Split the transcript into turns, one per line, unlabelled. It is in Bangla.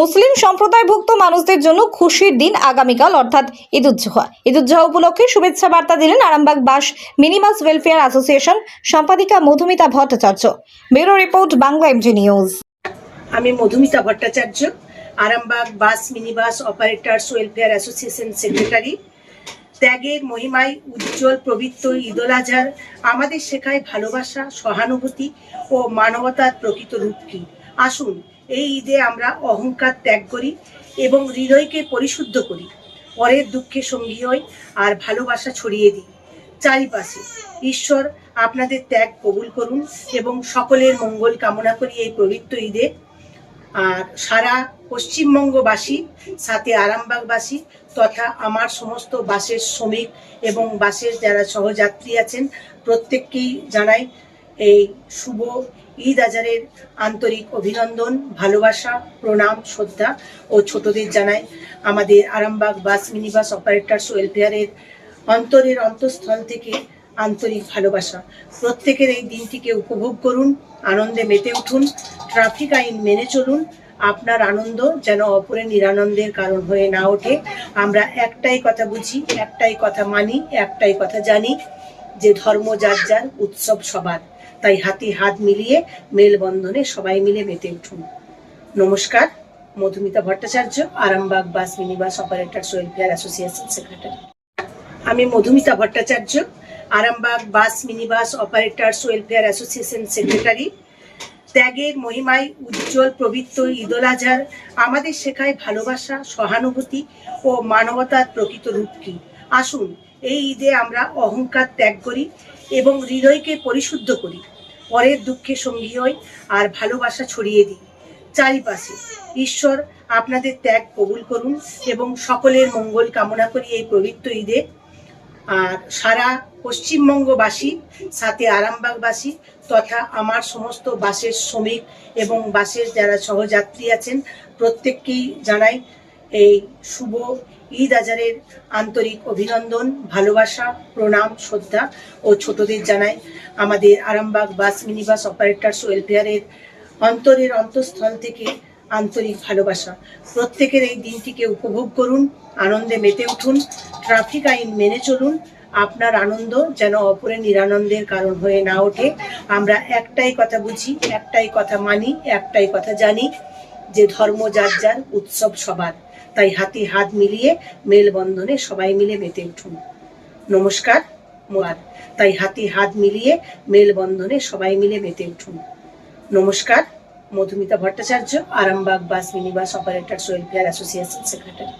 মুসলিম সম্প্রদায়ভুক্ত মানুষদের জন্য খুশির দিন আগামীকাল, অর্থাৎ ঈদুজ্জোহা ঈদুজ্জোহা উপলক্ষে শুভেচ্ছা বার্তা দিলেন Arambagh bus minibus welfare association সম্পাদিকা Madhumita Bhattacharya. Bureau report, Bangla MG news.
আমি Madhumita Bhattacharya, Arambagh bus minibus operators welfare association secretary. ত্যাগের মহিমায় উজ্জ্বল, পবিত্র ঈদুল আজহার আমাদের শেখায় ভালোবাসা, সহানুভূতি ও মানবতার প্রকৃত রূপ কি? আসুন, এই ঈদে আমরা অহংকার ত্যাগ করি এবং হৃদয়কে পরিশুদ্ধ করি। পরের দুঃখে সঙ্গী হই আর ভালোবাসা ছড়িয়ে দিই। চারিপাশে ঈশ্বর আপনাদের ত্যাগ কবুল করুন এবং সকলের মঙ্গল কামনা করি এই পবিত্র ঈদে। আর সারা পশ্চিমবঙ্গবাসী, সাথে আরামবাগবাসী তথা আমার সমস্ত বাসের শ্রমিক এবং বাসের যারা সহযাত্রী আছেন, প্রত্যেককেই জানাই এই শুভ ঈদ আজারের আন্তরিক অভিনন্দন, ভালোবাসা, প্রণাম, শ্রদ্ধা ও ছোটদের জানাই আমাদের আরামবাগ বাস মিনিবাস অপারেটর্স ওয়েলফেয়ারের অন্তরের অন্তঃস্থল থেকে আন্তরিক ভালোবাসা। প্রত্যেকের এই দিনটিকে উপভোগ করুন, আনন্দে মেতে উঠুন, ট্রাফিক আইন মেনে চলুন, আপনার আনন্দ যেন অপরের নিরানন্দের কারণ হয়ে না ওঠে। আমরা একটাই কথা বুঝি, একটাই কথা মানি, একটাই কথা জানি, যে ধর্ম যার যার, উৎসব সবার। তাই হাতে হাত মিলিয়ে মেলবন্ধনে সবাই মিলে মেতে উঠুন। নমস্কার, Madhumita Bhattacharya, Arambagh bus minibus operators welfare association secretary. আমি Madhumita Bhattacharya, Arambagh bus minibus operators welfare association secretary. ত্যাগের মহিমায় উজ্জ্বল পবিত্র ঈদুল আজহার আমাদের শেখায় ভালোবাসা, সহানুভূতি ও মানবতার প্রকৃত রূপ কি? আসুন এই ঈদে আমরা অহংকার ত্যাগ করি এবং হৃদয়কে পরিশুদ্ধ করি। পরের দুঃখে সঙ্গী হই আর ভালোবাসা ছড়িয়ে দিই। চারিপাশে ঈশ্বর আপনাদের ত্যাগ কবুল করুন এবং সকলের মঙ্গল কামনা করি এই পবিত্র ঈদে। আর সারা পশ্চিমবঙ্গবাসী, সাথে আরামবাগবাসী তথা আমার সমস্ত বাসের শ্রমিক এবং বাসের যারা সহযাত্রী আছেন, প্রত্যেককেই জানাই এই শুভ ঈদ আজারের আন্তরিক অভিনন্দন, ভালোবাসা, প্রণাম, শ্রদ্ধা ও ছোটদের জানাই। আমাদের আরামবাগ বাস মিনিবাস অপারেটর্স ওয়েলফেয়ারের অন্তরের অন্তঃস্থল থেকে আন্তরিক ভালোবাসা। প্রত্যেকের এই দিনটিকে উপভোগ করুন, আনন্দে মেতে উঠুন, ট্রাফিক আইন মেনে চলুন, আপনার আনন্দ যেন অপরের নিরানন্দের কারণ হয়ে না ওঠে। আমরা একটাই কথা বুঝি, একটাই কথা মানি, একটাই কথা জানি। যে ধর্ম যার যার উৎসব সবার। তাই হাতে হাত মিলিয়ে মেলবন্ধনে সবাই মিলে মেতে উঠুন। নমস্কার, মোয়ার। তাই হাতে হাত মিলিয়ে মেলবন্ধনে সবাই মিলে মেতে উঠুন। নমস্কার, Madhumita Bhattacharya, Arambagh bus minibus operator welfare association secretary